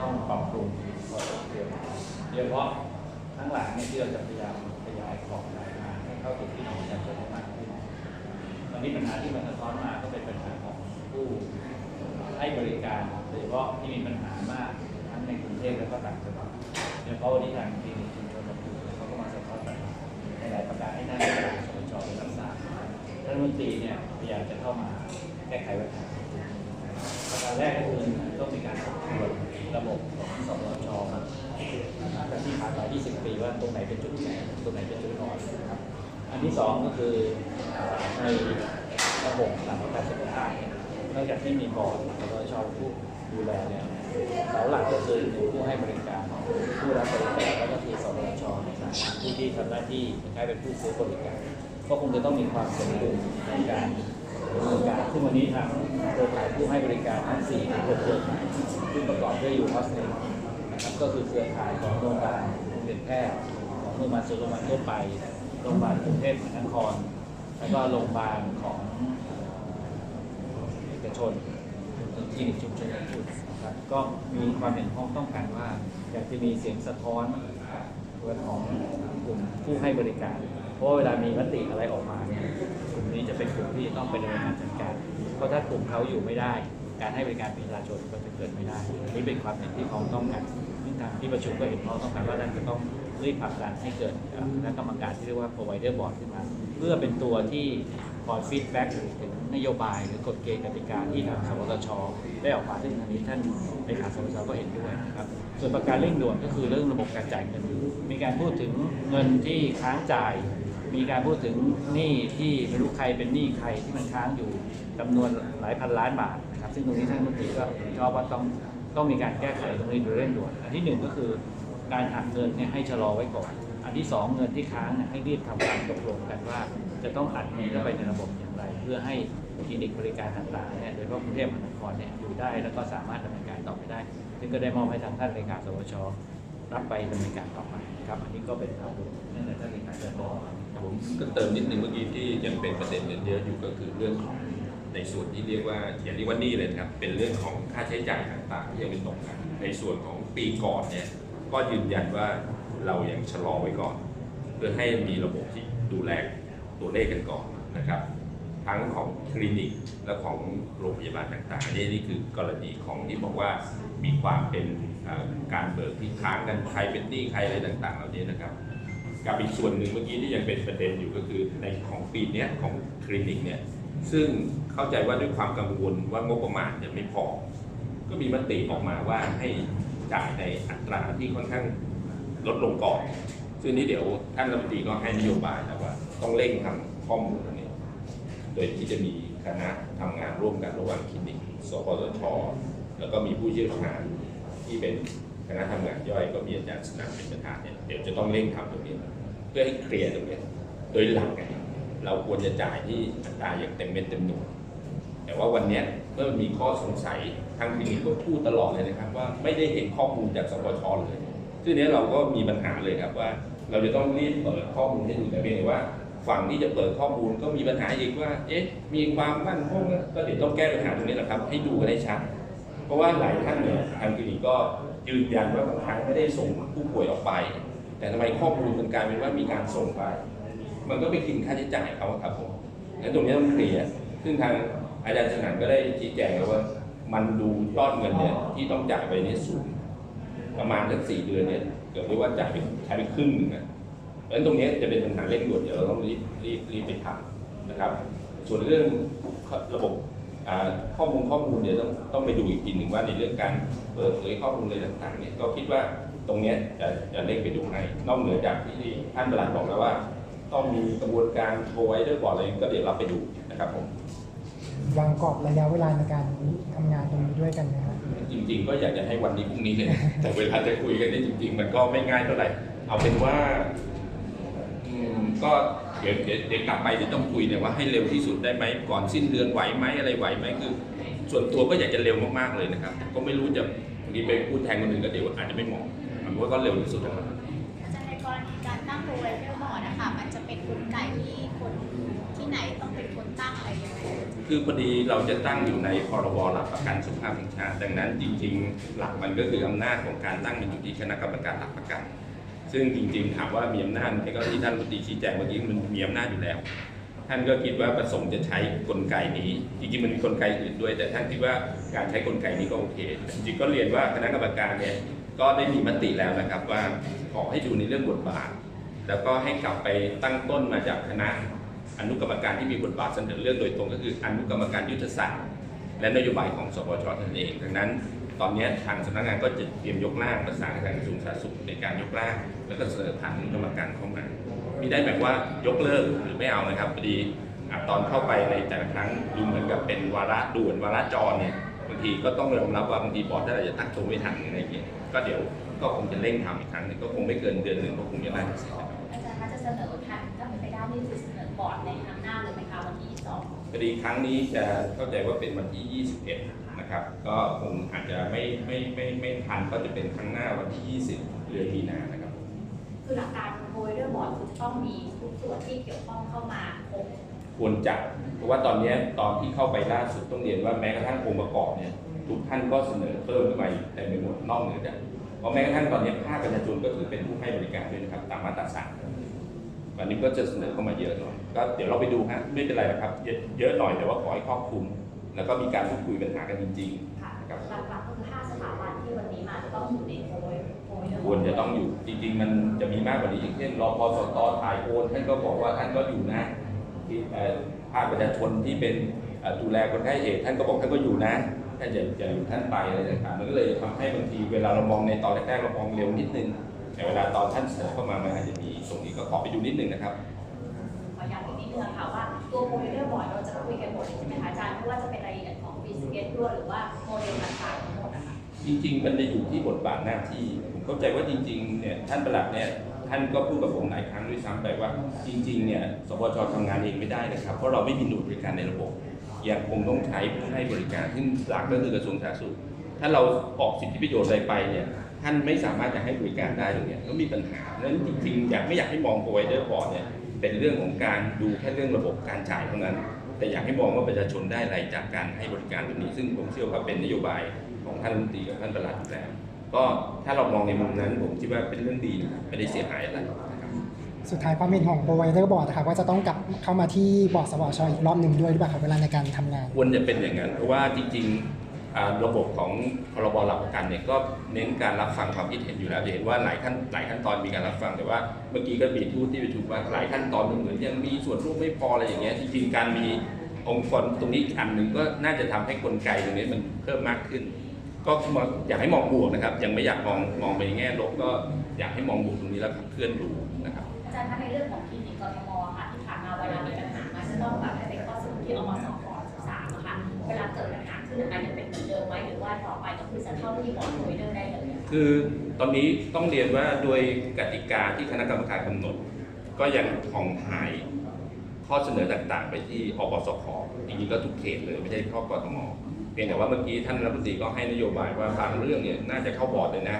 ต้องปรับปรุงพอสมควรโดยเฉพาะทั้งหลังเนี่ยที่เราจะพยายามขยายของรายงานให้เข้าถึงพี่น้องประชาชนให้มากขึ้นตอนนี้ปัญหาที่มันสะท้อนมาก็เป็นปัญหาของผู้ให้บริการโดยเฉพาะที่มีปัญหามากทั้งในกรุงเทพและก็ต่างจังหวัดโดยเฉพาะวันนี้ทางคลินิกชุมชนบางปูเขาก็มาสะท้อนปัญหาในหลายประการให้หน้าที่การสชไปรับทราบรัฐมนตรีเนี่ยพยายามจะเข้ามาแก้ไขปัญหา ประการแรกก็คือต้องมีการทบทวนระบบของสวชครับจากที่ผ่านมา 20 ปีว่าตรงไหนเป็นจุดแข็งตรงไหนเป็นจุดอ่อนนะครับ อันที่สองก็คือในระบบหลังกประกันสุขภาพเนี่ยนอกจากที่มีบอร์ดสวชผู้ดูแลเนี่ยเสาหลักก็คือผู้ให้บริการผู้รับบริการแล้วก็คือสวชนะครับผู้ที่ทำหน้าที่คล้ายเป็นผู้ซื้อบริการ ก็คงจะต้องมีความสมดุลในการ ดำเนินการซึ่งวันนี้ทางเครือข่ายผู้ให้บริการทั้ง4เครือข่ายซึ่งประกอบด้วยอยู่ฮอสเทลนะครับก็คือเครือข่ายของโรงพยาบาลโรงเรียนแพทย์ของโรงพยาบาลส่วนโรงพยาบาลทั่วไปโรงพยาบาลกรุงเทพมหานคร แล้วก็โรงพยาบาลของเอกชนคลินิกชุมชนของคุณนะครับก็มีความเห็นพ้องต้องกันว่าอยากจะมีเสียงสะท้อนเรื่องของกลุ่มผู้ให้บริการ เพราะเวลามีมติอะไรออกมาเนี่ยกลุ่มนี้จะเป็นกลุ่มที่ต้องไปดำเนินการจัดการ เพราะถ้ากลุ่มเขาอยู่ไม่ได้ การให้บริการประชาชนก็จะเกิดไม่ได้อันนี้เป็นความเห็นที่พ้องต้องกันซึ่งทางที่ประชุมก็เห็นพ้องต้องกันว่าน่านจะต้องรีบผลักดันให้เกิดคณะกรรมการที่เรียกว่า provider board ขึ้นมา เพื่อเป็นตัวที่คอยฟีดแบ็กถึงนโยบายหรือกฎเกณฑ์กติกาที่ทางสวทชได้ออกมาซึ่งทางนี้ท่านเลขาสวทชก็เห็นด้วยนะครับ ส่วนประการเร่งด่วนก็คือเรื่องระบบการจ่ายเงิน มีการพูดถึงเงินที่ค้างจ่าย มีการพูดถึงหนี้ที่ไม่รู้ใครเป็นหนี้ใครที่มันค้างอยู่จำนวนหลายพันล้านบาทนะครับ ซึ่งตรงนี้ท่านมนตรีก็เห็นชอบว่าต้องต้องมีการแก้ไขตรงนี้โดยเร่งด่วนอันที่หนึ่งก็คือการหักเงินเนี่ยให้ชะลอไว้ก่อน อันที่สองเงินที่ค้างเนี่ยให้รีบทำการตกลงกันว่า จะต้องอัดเงินเข้าไปในระบบอย่างไร เพื่อให้คลินิกบริการต่างๆเนี่ยโดยเฉพาะกรุงเทพมหานครเนี่ยอยู่ได้แล้วก็สามารถดำเนินการต่อไปได้ ซึ่งก็ได้มอบให้ทางท่านเลขาสวชรับไปดำเนินการต่อไปครับ อันนี้ก็เป็นข่าวดีนั่นแหละท่านเลขาจะบอก ผมก็เติมนิดนึงเมื่อกี้ที่ยังเป็นประเด็นเยอะอยู่ก็คือเรื่องของในส่วนที่เรียกว่าอย่าเรียกว่านี้เลยนะครับ เป็นเรื่องของค่าใช้จ่ายต่างๆที่ยังไม่ตรงกันในส่วนของปีก่อนเนี่ยก็ยืนยันว่าเรายังชะลอไว้ก่อน เพื่อให้มีระบบที่ดูแลตัวเลขกันก่อนนะครับ ทั้งของคลินิกและของโรงพยาบาลต่างๆอันนี่นี่คือกรณีของที่บอกว่ามีความเป็นการเบิกที่ค้างกันใครเป็นหนี้ใครอะไรต่างๆ เหล่านี้นะครับ กับอีกส่วนหนึ่งเมื่อกี้ที่ยังเป็นประเด็นอยู่ก็คือในของปีนี้ของคลินิกเนี่ยซึ่งเข้าใจว่าด้วยความกังวลว่างบประมาณจะไม่พอ ก็มีมติออกมาว่าให้จ่ายในอัตราที่ค่อนข้างลดลงก่อนซึ่งนี้เดี๋ยวท่านรัฐมนตรีก็ให้นโยบายแล้วว่า ต้องเร่งทำข้อมูลตรงนี้ โดยที่จะมีคณะทำงานร่วมกันระหว่างคลินิก สปสชแล้วก็มีผู้เชี่ยวชาญที่เป็น คณะทำงานย่อยก็มีอาจารย์สนามเป็นประธานเนี่ยเดี๋ยวจะต้องเร่งทำตรงนี้ เพื่อให้เคลียร์ตรงนี้โดยหลักเนี่ยเราควรจะจ่ายที่อัตราอย่างเต็มเม็ดเต็มหน่วยแต่ว่าวันนี้เมื่อมีข้อสงสัยทางคลินิกก็พูดตลอดเลยนะครับว่าไม่ได้เห็นข้อมูลจากสปชเลยซึ่งนี้เราก็มีปัญหาเลยครับว่า เราจะต้องรีบเปิดข้อมูลให้ดูแต่เพียงแต่ว่าฝั่งที่จะเปิดข้อมูลก็มีปัญหาอีกว่า เอ๊ะ มีความมั่นคงนก็เดี๋ยวต้องแก้ปัญหาตรงนี้แหละครับ ให้ดูกันให้ชัด เพราะว่าหลายท่านเนี่ยทางคลินิกก็ ยืนยันว่าบางครั้งไม่ได้ส่งผู้ป่วยออกไป แต่ทำไมข้อมูลมันกลายเป็นว่ามีการส่งไป มันก็ไปกินค่าใช้จ่ายเขาครับผมงั้นตรงนี้ต้องเคลียร์ซึ่งทางอาจารย์สนั่นก็ได้ชี้แจงแล้วว่า มันดูยอดเงินเนี่ยที่ต้องจ่ายไปนี่สูงประมาณสักสี่เดือนเนี่ยเกือบเรียกว่าจ่ายไปใช้ไปครึ่งหนึ่งนะเพราะฉะนั้นตรงนี้จะเป็นปัญหาเร่งด่วนเดี๋ยวเราต้องรีบรีบรีบไปทำนะครับ ส่วนเรื่องระบบ ข้อมูลข้อมูลเดี๋ยวต้องต้องไปดูอีกทีหนึ่งว่าในเรื่องการเปิดเผยข้อมูลอะไรต่างๆเนี่ยก็คิดว่าตรงเนี้ยจะจะเร่งไปดูให้นอกเหนือจากที่ท่านประหลัดบอกแล้วว่า ต้องมีกระบวนการโทรไว้ด้วยก่อนอะไรก็เดี๋ยวเราไปดูนะครับผมวางกรอบระยะเวลาในการทำงานตรงนี้ด้วยกันนะครับจริง ๆ ก็อยากจะให้วันนี้พรุ่งนี้เลยแต่เวลาจะคุยกันเนี่ยจริง ๆ มันก็ไม่ง่ายเท่าไหร่เอาเป็นว่าอืมก็ เดี๋ยวเดี๋ยวเดี๋ยวกลับไปเดี๋ยวต้องคุยเนี่ยว่าให้เร็วที่สุดได้ไหมก่อนสิ้นเดือนไหวไหมอะไรไหวไหมคือ ส่วนตัวก็อยากจะเร็วมากๆเลยนะครับ ก็ไม่รู้จะบางทีไปพูดแทนคนอื่นก็เดี๋ยวอาจจะไม่เหมาะผมว่าก็เร็วที่สุดนะครับ อาจารย์ในกรณีการตั้งโปรไวเดอร์บอร์ดนะคะมันจะเป็นกลไกที่คนที่ไหนต้องเป็นคนตั้งอะไรยังไงคือพอดีเราจะตั้งอยู่ในพรบหลักประกันสุขภาพแห่งชาติดังนั้นจริง ๆ หลักมันก็คืออำนาจของการตั้งมันอยู่ที่คณะกรรมการหลักประกัน ซึ่งจริงๆถามว่ามีอำนาจไหมก็ที่ท่านรัฐมนตรีชี้แจงเมื่อกี้มันมีอำนาจอยู่แล้ว ท่านก็คิดว่าประสงค์จะใช้กลไกนี้จริงๆมันมีกลไกอื่นด้วย แต่ท่านคิดว่าการใช้กลไกนี้ก็โอเคจริงๆก็เรียนว่าคณะกรรมการเนี่ยก็ได้มีมติแล้วนะครับว่าขอให้ดูในเรื่องบทบาท แล้วก็ให้กลับไปตั้งต้นมาจากคณะอนุกรรมการที่มีบทบาทเสนอเรื่องโดยตรงก็คืออนุกรรมการยุทธศาสตร์และนโยบายของสปชนั่นเอง ดังนั้น ตอนนี้ทางสำนักงานก็จะเตรียมยกร่างประสานกับทางกระทรวงสาธารณสุขในการยกร่าง แล้วก็เสนอผ่านกรรมการเข้ามาไมีได้แบบว่ายกเลิกหรือไม่เอานะครับพอดีตอนเข้าไปในแต่ละครั้งดูเหมือนกับเป็นวาระด่วนวาระจรเนี่ยบางทีก็ต้องยอมรับว่าบางทีบอร์ดท่านอาจจะตั้งตัวไม่ทันอะไรอย่างเงี้ยก็เดี๋ยวก็คงจะเร่งทำอีกครั้งนึงก็คงไม่เกินเดือนหนึ่งก็คงจะน่าจะเสร็จนะครับอาจารย์คะจะเสนอทันถ้าเป็นไปได้นี่คือเสนอบอร์ดในครั้งหน้าเลยไหมคะวันที่สองคดีครั้งนี้จะเข้าใจว่าเป็นวันที่ 21 นะครับ ก็คงอาจจะไม่ไม่ไม่ไม่ทันก็จะเป็นครั้งหน้าวันที่ 20 เดือนมีนานะครับ คือหลักการโพยเดอร์บอร์ดคือจะต้องมีทุกส่วนที่เกี่ยวข้องเข้ามาครบควรจะเพราะว่าตอนเนี้ยตอนที่เข้าไปล่าสุดต้องเรียนว่าแม้กระทั่งองค์ประกอบเนี่ยทุกท่านก็เสนอเพิ่มขึ้นมาอีกแต่ไม่หมดนอกเหนือจากเพราะแม้กระทั่งตอนเนี้ยภาคประชาชนก็ถือเป็นผู้ให้บริการด้วยนะครับตามมาตราสามวันนี้ก็จะเสนอเข้ามาเยอะหน่อยก็เดี๋ยวเราไปดูฮะไม่เป็นไรหรอกครับ เยอะเยอะหน่อยแต่ว่าขอให้ครอบคลุม แล้วก็มีการพูดคุยปัญหากันจริงค่ะๆนะครับหลักๆก็คือ 5 สถาบันที่วันนี้มาจะต้องอยู่ในโพยโพยเดอร์บคอวร์รดจะต้องอยู่จริง ๆ มันจะมีมากกว่านี้อย่างเช่นรอพอสตถ่ายโอนท่านก็บอกว่าท่านก็อยู่นะที่เอ่อภาคประชาชนที่เป็นเอ่อดูแลคนไข้เอดส์ท่านก็บอกท่านก็อยู่นะท่านจะจะอยู่ท่านไปอะไรต่างๆมันก็เลยทำให้บางทีเวลาเรามองในตอนแรกๆเรามองเร็วนิดนึง แต่เวลาตอนท่านเสนอเข้ามามันอาจจะมีตรงนี้ก็ขอไปดูนิดนึงนะครับ ขอย้ำอีกนิดนึงค่ะว่าตัวโพยเดอร์บอร์ดเราจะคุยกันหมดใช่ไหมคะอาจารย์ไม่ว่าจะเป็นรายละเอีย ด้วยหรือว่าโมเดลต่างๆทั้งหมดนะคะจริง ๆ มันจะอยู่ที่บทบาทหน้าที่ผมเข้าใจว่าจริงๆเนี่ยท่านประหลัดเนี่ยท่านก็พูดกับผมหลายครั้งด้วยซ้ำไปว่า จริงๆเนี่ยสปชทำงานเองไม่ได้นะครับ เพราะเราไม่มีหน่วยบริการในระบบ ยังคงต้องใช้ผู้ให้บริการซึ่งหลักก็คือกระทรวงสาธารณสุข ถ้าเราออกสิทธิประโยชน์อะไรไปเนี่ยท่านไม่สามารถจะให้บริการได้ตรงเนี้ยก็มีปัญหาเพราะฉะนั้นจริงๆอยากไม่อยากให้มอง provider board เนี่ยเป็นเรื่องของการดูแค่เรื่องระบบการจ่ายเท่านั้น แต่อยากให้มองว่าประชาชนได้อะไรจากการให้บริการตรงนี้ ซึ่งผมเชื่อว่าเป็นนโยบายของท่านรัฐมนตรีกับท่านประหลัดอยู่แล้ว ก็ถ้าเรามองในมุมนั้น ผมคิดว่าเป็นเรื่องดีนะครับไม่ได้เสียหายอะไรนะครับสุดท้ายความเห็นของ provider board นะครับว่าจะต้องกลับเข้ามาที่บอร์ดสวชอีกรอบหนึ่งด้วยหรือเปล่าครับเวลาในการทำงาน ควรจะเป็นอย่างนั้นเพราะว่าจริงๆอ่า ระบบของพรบหลักประกันเนี่ยก็เน้นการรับฟังความคิดเห็นอยู่แล้วจะเห็นว่าหลายขั้นหลายขั้นตอนมีการรับฟังแต่ว่าเมื่อกี้ก็มีทูตที่ประชุมว่าหลายขั้นตอนมันเหมือนยังมีส่วนร่วมไม่พออะไรอย่างเงี้ยจริงๆการมีองค์กรตรงนี้อันหนึ่งก็น่าจะทำให้กลไกตรงนี้มันเพิ่มมากขึ้น ก็อยากให้มองบวกนะครับ ยังไม่อยากมองมองไปในแง่ลบก็อยากให้มองบวกตรงนี้แล้วขับเคลื่อนดูนะครับอาจารย์คะในเรื่องของคลินิกกทมค่ะที่ผ่านมาเวลามีปัญหามันจะต้องแบบให้เป็นข้อสรุปที่อมสอกสามอะค่ะเวลาเกิดปัญหาขึ้นอันยังเป็น เหมือนเดิมไหมหรือว่าต่อไปก็คือจะเข้าที่บอร์ดโพยเดอร์ได้เลยคือตอนนี้ต้องเรียนว่าโดยกติกาที่คณะกรรมการกำหนด ก็ยังของถ่ายข้อเสนอต่างๆ ไปที่อบสคจริงๆก็ทุกเขตเลยไม่ใช่เฉพาะกทมเพียงแต่ว่าเมื่อกี้ท่านรัฐมนตรีก็ให้นโยบายว่าบางเรื่องเนี่ยน่าจะเข้าบอร์ดเลยนะ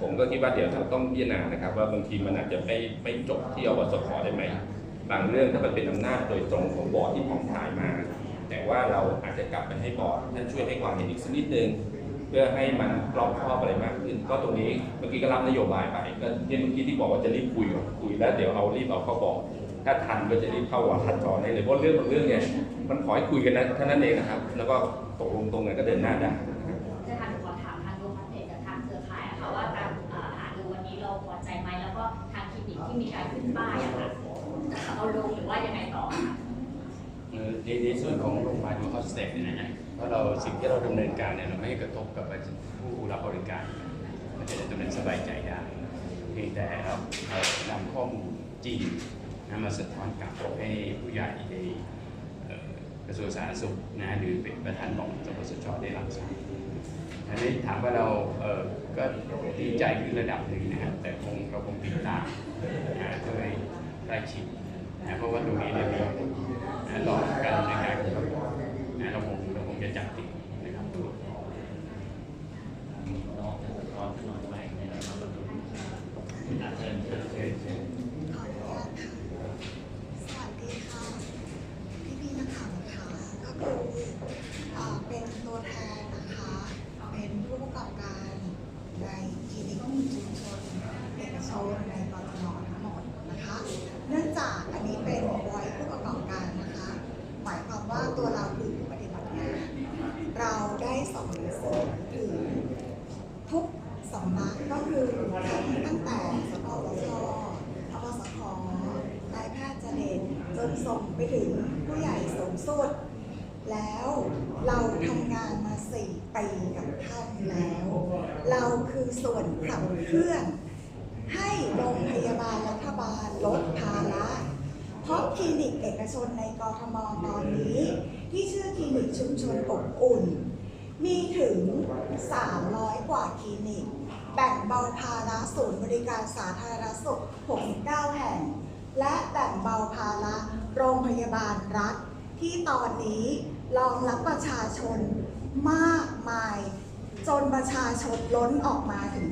ผมก็คิดว่าเดี๋ยวเราต้องพิจารณานะครับ ว่าบางทีมันอาจจะไม่ไม่จบที่อบสคได้ไหมบางเรื่องถ้ามันเป็นอำนาจโดยตรงของบอร์ดที่ผ่องถ่ายมา แต่ว่าเราอาจจะกลับไปให้บอร์ดท่านช่วยให้ความเห็นอีกสักนิดนึงเพื่อให้มันรอบครอบอะไรมากขึ้น ก็ตรงนี้เมื่อกี้ก็รับนโยบายไปก็เนี่ยเมื่อกี้ที่บอกว่าจะรีบคุยก่อนคุยแล้วเดี๋ยวเอารีบเอาเข้าบอกถ้าทันก็จะรีบเข้าวาระจอได้เลยเพราะเรื่องบางเรื่องเนี่ยมันขอให้คุยกันนะเท่านั้นเองนะครับ แล้วก็ตกลงตรงกันก็เดินหน้าได้นะครับจะทางขอถามทางโรงพยาบาลกับทางเครือข่ายอะค่ะว่าการเอ่อหาดูวันนี้เราพอใจไหมแล้วก็ทางคลินิกที่มีการขึ้นป้ายอะค่ะเอาลงหรือว่ายังไงต่อคะเอ่อ ในในส่วนของโรงพยาบาลของคอสเตปเนี่ยนะฮะเพราะเราสิ่งที่เราดำเนินการเนี่ยเราไม่ให้กระทบกับผู้รับบริการมันจะด้ตรงนั้นสบายใจได้เพียงแต่เราเรานำข้อมูลจริงนะมาสะท้อนกลับให้ผู้ใหญ่ในกระทรวงสาธารณสุขนะหรือเป็นประธานของสปสชได้รับทราบอันนี้ถามว่าเราเออก็ดีใจขึ้นระดับหนึ่งนะฮะแต่คงเราคงติดตามนะด้วยใกล้ชิด นะเพราะว่าตรงนี้เนี่ยมีนะรอการดำเนินการของเรานะเราคงเราคงจะจับติดนะครับน้องจะร้อนหน่อยไปในระดับประตูอาเชิญเชิญ ทุกสำนักก็คือตั้งแต่สปสชอปสครายแพทย์เจเนตจนส่งไปถึงผู้ใหญ่สูงสุด แล้วเราทำงานมาสี่ปีกับท่านแล้ว เราคือส่วนขับเคลื่อน ให้โรงพยาบาลรัฐบาลลดภาระเพราะคลินิกเอกชนในกรทมตอนนี้ ที่ชื่อคลินิกชุมชนอบอุ่น มีถึง 300 กว่าคลินิก แบ่งเบาภาระศูนย์บริการสาธารณสุข 69 แห่ง และแบ่งเบาภาระโรงพยาบาลรัฐ ที่ตอนนี้รองรับประชาชนมากมาย จนประชาชนล้นออกมาถึง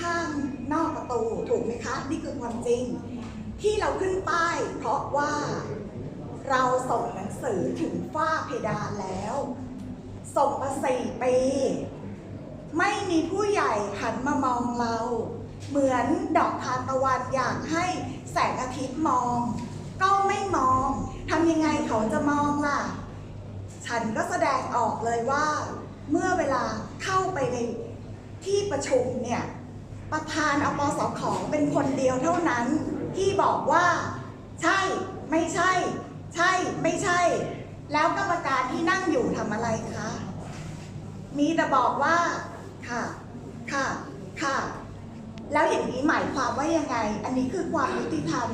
ข้างนอกประตูถูกไหมคะ นี่คือความจริง ที่เราขึ้นป้ายเพราะว่าเราส่งหนังสือถึงฝ้าเพดานแล้ว ส่งมาสี่ปีไม่มีผู้ใหญ่หันมามองเรา เหมือนดอกทานตะวันอยากให้แสงอาทิตย์มอง ก็ไม่มองทำยังไงเขาจะมองล่ะ ฉันก็แสดงออกเลยว่า เมื่อเวลาเข้าไปในที่ประชุมเนี่ยประธานอปสขเป็นคนเดียวเท่านั้น ที่บอกว่า ใช่ไม่ใช่ ใช่ไม่ใช่ แล้วกรรมการที่นั่งอยู่ทำอะไรคะ มีแต่บอกว่า ค่ะ ค่ะ ค่ะ แล้วอย่างนี้หมายความว่ายังไง อันนี้คือความยุติธรรม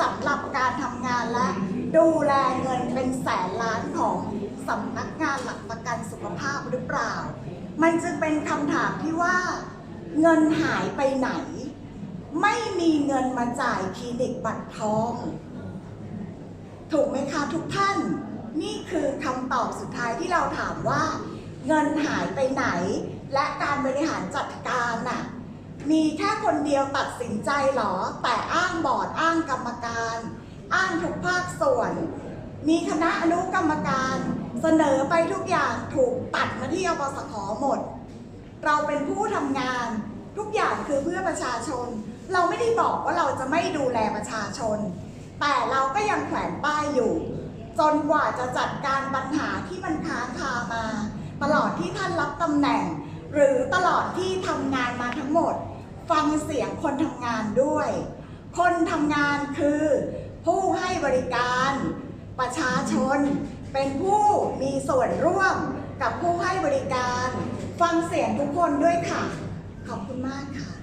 สำหรับการทำงานและ ดูแลเงินเป็นแสนล้านของสำนักงานหลักประกันสุขภาพหรือเปล่า มันจึงเป็นคำถามที่ว่า เงินหายไปไหน ไม่มีเงินมาจ่ายคลินิกบัตรทอง ถูกไหมคะทุกท่าน นี่คือคำตอบสุดท้ายที่เราถามว่า เงินหายไปไหน และการบริหารจัดการน่ะมีแค่คนเดียวตัดสินใจเหรอ แต่อ้างบอร์ดอ้างกรรมการ อ้างทุกภาคส่วน มีคณะอนุกรรมการ เสนอไปทุกอย่างถูกตัดมาที่อปสขหมด เราเป็นผู้ทำงาน ทุกอย่างคือเพื่อประชาชน เราไม่ได้บอกว่าเราจะไม่ดูแลประชาชน แต่เราก็ยังแขวนป้ายอยู่ จนกว่าจะจัดการปัญหาที่มันค้างคามา ตลอดที่ท่านรับตำแหน่ง หรือตลอดที่ทำงานมาทั้งหมด ฟังเสียงคนทำงานด้วย คนทำงานคือ ผู้ให้บริการ ประชาชน เป็นผู้มีส่วนร่วมกับผู้ให้บริการ ฟังเสียงทุกคนด้วยค่ะ ขอบคุณมากค่ะ